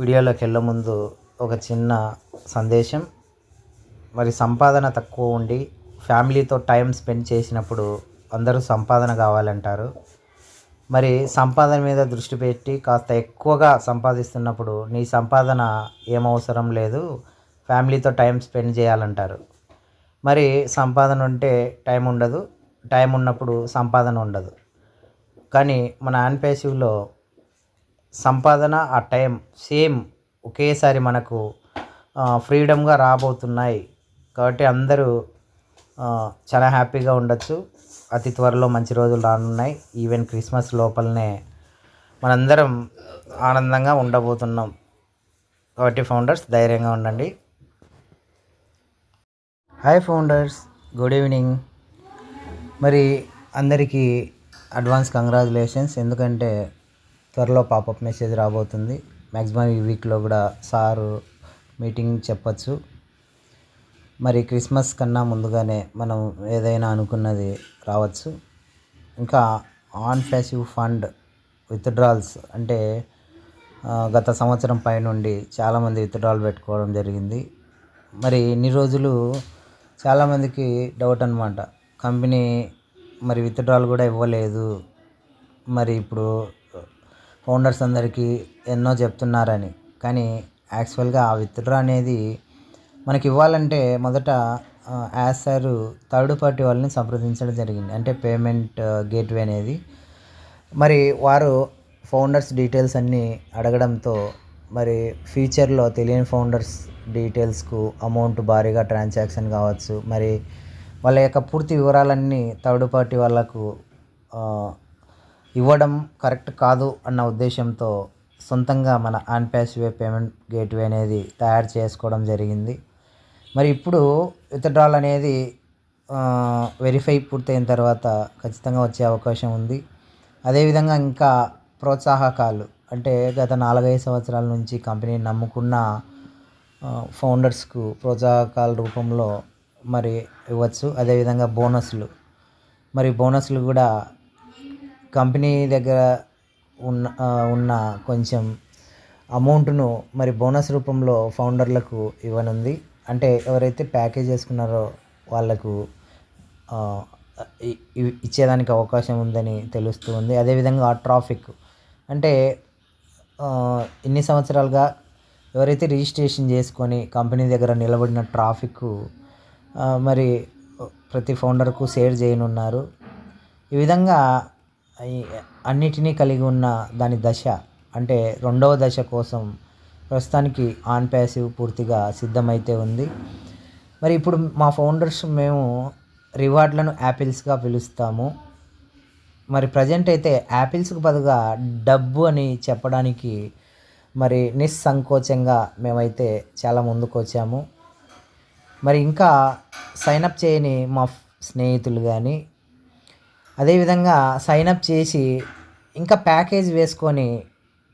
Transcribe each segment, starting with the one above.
వీడియోలోకి వెళ్ళే ముందు ఒక చిన్న సందేశం. మరి సంపాదన తక్కువ ఉండి ఫ్యామిలీతో టైం స్పెండ్ చేసినప్పుడు అందరూ సంపాదన కావాలంటారు. మరి సంపాదన మీద దృష్టి పెట్టి కాస్త ఎక్కువగా సంపాదిస్తున్నప్పుడు నీ సంపాదన ఏమవసరం లేదు ఫ్యామిలీతో టైం స్పెండ్ చేయాలంటారు. మరి సంపాదన ఉంటే టైం ఉండదు టైం ఉన్నప్పుడు సంపాదన ఉండదు. కానీ మన ఆన్పేసివ్లో సంపాదన ఆ టైం సేమ్ ఒకేసారి మనకు ఫ్రీడమ్గా రాబోతున్నాయి. కాబట్టి అందరూ చాలా హ్యాపీగా ఉండొచ్చు. అతి త్వరలో మంచి రోజులు రానున్నాయి. ఈవెన్ క్రిస్మస్ లోపలనే మనందరం ఆనందంగా ఉండబోతున్నాం. కాబట్టి ఫౌండర్స్ ధైర్యంగా ఉండండి. Hi founders good evening. మరి అందరికీ అడ్వాన్స్ కంగ్రాచులేషన్స్. ఎందుకంటే త్వరలో పాపప్ మెసేజ్ రాబోతుంది. మ్యాక్సిమం ఈ వీక్లో కూడా సారు మీటింగ్ చెప్పచ్చు. మరి క్రిస్మస్ కన్నా ముందుగానే మనం ఏదైనా అనుకున్నది రావచ్చు. ఇంకా ఆన్ ఫ్యాసివ్ ఫండ్ విత్డ్రాల్స్ అంటే గత సంవత్సరం పై నుండి చాలామంది విత్డ్రాల్ పెట్టుకోవడం జరిగింది. మరి ఇన్ని రోజులు చాలామందికి డౌట్ అనమాట కంపెనీ మరి విత్డ్రాల్ కూడా ఇవ్వలేదు. మరి ఇప్పుడు ఫౌండర్స్ అందరికీ ఎన్నో చెప్తున్నారని. కానీ యాక్చువల్గా ఆ విత్డ్రా అనేది మనకి ఇవ్వాలంటే మొదట యాజ్ సార్ థర్డ్ పార్టీ వాళ్ళని సంప్రదించడం జరిగింది. అంటే పేమెంట్ గేట్వే అనేది. మరి వారు ఫౌండర్స్ డీటెయిల్స్ అన్నీ అడగడంతో మరి ఫ్యూచర్లో తెలియని ఫౌండర్స్ డీటెయిల్స్కు అమౌంట్ భారీగా ట్రాన్సాక్షన్ కావచ్చు. మరి వాళ్ళ యొక్క పూర్తి వివరాలన్నీ థర్డ్ పార్టీ వాళ్ళకు ఇవ్వడం కరెక్ట్ కాదు అన్న ఉద్దేశంతో సొంతంగా మన ఆన్ ప్యాసివే పేమెంట్ గేట్వే అనేది తయారు చేసుకోవడం జరిగింది. మరి ఇప్పుడు విత్డ్రాల్ అనేది వెరిఫై పూర్తయిన తర్వాత ఖచ్చితంగా వచ్చే అవకాశం ఉంది. అదేవిధంగా ఇంకా ప్రోత్సాహకాలు అంటే గత నాలుగైదు సంవత్సరాల నుంచి కంపెనీని నమ్ముకున్న ఫౌండర్స్కు ప్రోత్సాహకాల రూపంలో మరి ఇవ్వచ్చు. అదేవిధంగా బోనస్లు మరి బోనస్లు కూడా కంపెనీ దగ్గర ఉన్న ఉన్న కొంచెం అమౌంట్ను మరి బోనస్ రూపంలో ఫౌండర్లకు ఇవ్వనుంది. అంటే ఎవరైతే ప్యాకేజ్ చేసుకున్నారో వాళ్ళకు ఇచ్చేదానికి అవకాశం ఉందని తెలుస్తుంది అదేవిధంగా ఆ ట్రాఫిక్. అంటే ఇన్ని సంవత్సరాలుగా ఎవరైతే రిజిస్ట్రేషన్ చేసుకొని కంపెనీ దగ్గర నిలబడిన ట్రాఫిక్ మరి ప్రతి ఫౌండర్కు షేర్ చేయనున్నారు. ఈ విధంగా అన్నిటినీ కలిగి ఉన్న దాని దశ అంటే రెండవ దశ కోసం ప్రస్తుతానికి ఆన్ ప్యాసివ్ పూర్తిగా సిద్ధమైతే ఉంది. మరి ఇప్పుడు మా ఫౌండర్స్ మేము రివార్డ్లను యాపిల్స్గా పిలుస్తాము. మరి ప్రజెంట్ అయితే యాపిల్స్కి బదులుగా డబ్బు అని చెప్పడానికి మరి నిస్సంకోచంగా మేమైతే చాలా ముందుకు వచ్చాము మరి ఇంకా సైన్ అప్ చేయని మా స్నేహితులు కానీ అదేవిధంగా సైనప్ చేసి ఇంకా ప్యాకేజ్ వేసుకొని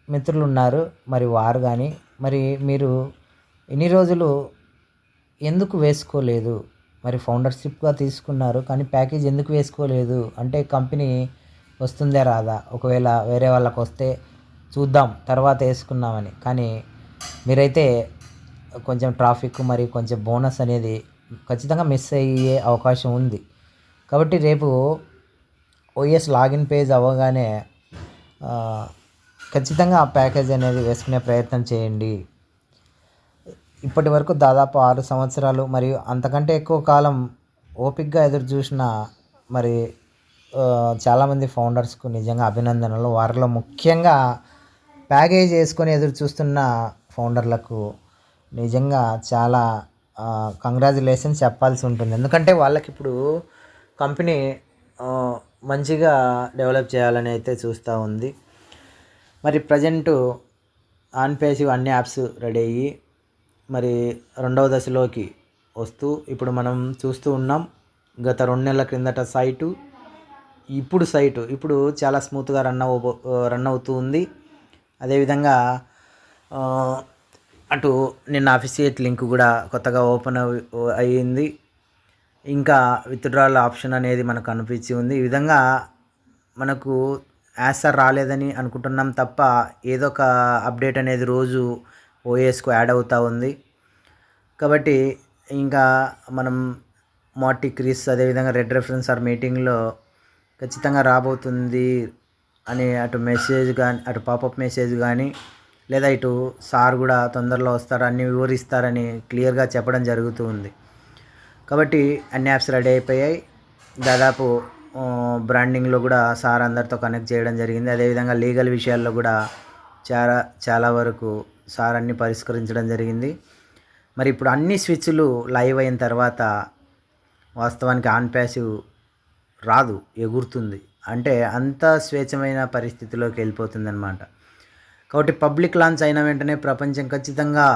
మిత్రులు ఉన్నారు మరి వారు కానీ మరి మీరు ఎన్ని రోజులు ఎందుకు వేసుకోలేదు? మరి ఫౌండర్షిప్గా తీసుకున్నారు కానీ ప్యాకేజ్ ఎందుకు వేసుకోలేదు? అంటే కంపెనీ వస్తుందే రాదా? ఒకవేళ వేరే వాళ్ళకి వస్తే చూద్దాం తర్వాత వేసుకున్నామని కానీ మీరైతే కొంచెం ట్రాఫిక్ మరి కొంచెం బోనస్ అనేది ఖచ్చితంగా మిస్ అయ్యే అవకాశం ఉంది. కాబట్టి రేపు ఓఎస్ లాగిన్ పేజ్ అవ్వగానే ఖచ్చితంగా ఆ ప్యాకేజ్ అనేది వేసుకునే ప్రయత్నం చేయండి. ఇప్పటి వరకు దాదాపు ఆరు సంవత్సరాలు మరియు అంతకంటే ఎక్కువ కాలం ఓపిక్గా ఎదురు చూసిన మరి చాలామంది ఫౌండర్స్కు నిజంగా అభినందనలు. వారిలో ముఖ్యంగా ప్యాకేజ్ వేసుకొని ఎదురు చూస్తున్న ఫౌండర్లకు నిజంగా చాలా కంగ్రాచులేషన్స్ చెప్పాల్సి ఉంటుంది. ఎందుకంటే వాళ్ళకి ఇప్పుడు కంపెనీ మంచిగా డెవలప్ చేయాలని అయితే చూస్తూ ఉంది. మరి ప్రజెంటు ఆన్ పేసివ్ అన్ని యాప్స్ రెడీ అయ్యి మరి రెండవ దశలోకి వస్తూ ఇప్పుడు మనం చూస్తూ ఉన్నాం. గత రెండు నెలల క్రిందట సైటు ఇప్పుడు సైటు ఇప్పుడు చాలా స్మూత్గా రన్ అవ్వ రన్ అవుతూ ఉంది. అదేవిధంగా అటు నిన్న అఫిసియేట్ లింక్ కూడా కొత్తగా ఓపెన్ అయ్యింది. ఇంకా విత్డ్రాల్ ఆప్షన్ అనేది మనకు కనిపించి ఉంది. ఈ విధంగా మనకు యాసర్ రాలేదని అనుకుంటున్నాం తప్ప ఏదో ఒక అప్డేట్ అనేది రోజు ఓఎస్కు యాడ్ అవుతూ ఉంది. కాబట్టి ఇంకా మనం మాటి క్రీస్ అదేవిధంగా రెడ్ రెఫరెన్స్ ఆర్ మీటింగ్లో ఖచ్చితంగా రాబోతుంది అని అటు మెసేజ్ కానీ అటు పాపప్ మెసేజ్ కానీ లేదా ఇటు సార్ కూడా తొందరలో వస్తారు అన్ని వివరిస్తారని క్లియర్గా చెప్పడం జరుగుతూ ఉంది. కాబట్టి అన్ని యాప్స్ రెడీ అయిపోయాయి. దాదాపు బ్రాండింగ్లో కూడా సార్ అందరితో కనెక్ట్ చేయడం జరిగింది. అదేవిధంగా లీగల్ విషయాల్లో కూడా చాలా చాలా వరకు సార్ అన్ని పరిష్కరించడం జరిగింది. మరి ఇప్పుడు అన్ని స్విచ్లు లైవ్ అయిన తర్వాత వాస్తవానికి ఆన్ ప్యాసివ్ రాదు ఎగురుతుంది. అంటే అంత స్వేచ్ఛమైన పరిస్థితిలోకి వెళ్ళిపోతుంది అనమాట కాబట్టి పబ్లిక్ లాంచ్ అయిన వెంటనే ప్రపంచం ఖచ్చితంగా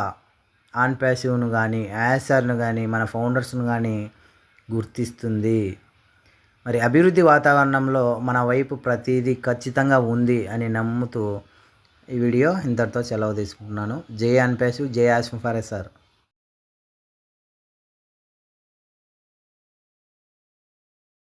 ఆన్ ప్యాసివ్ను కానీ యాసర్ను కానీ మన ఫౌండర్స్ను కానీ గుర్తిస్తుంది. మరి అభివృద్ధి వాతావరణంలో మన వైపు ప్రతిదీ ఖచ్చితంగా ఉంది అని నమ్ముతూ ఈ వీడియో ఇంతటితో సెలవు తీసుకుంటున్నాను. జే అన్ ప్యాసివ్ జై ఆస్మ్ ఫర్ ఎస్ సార్.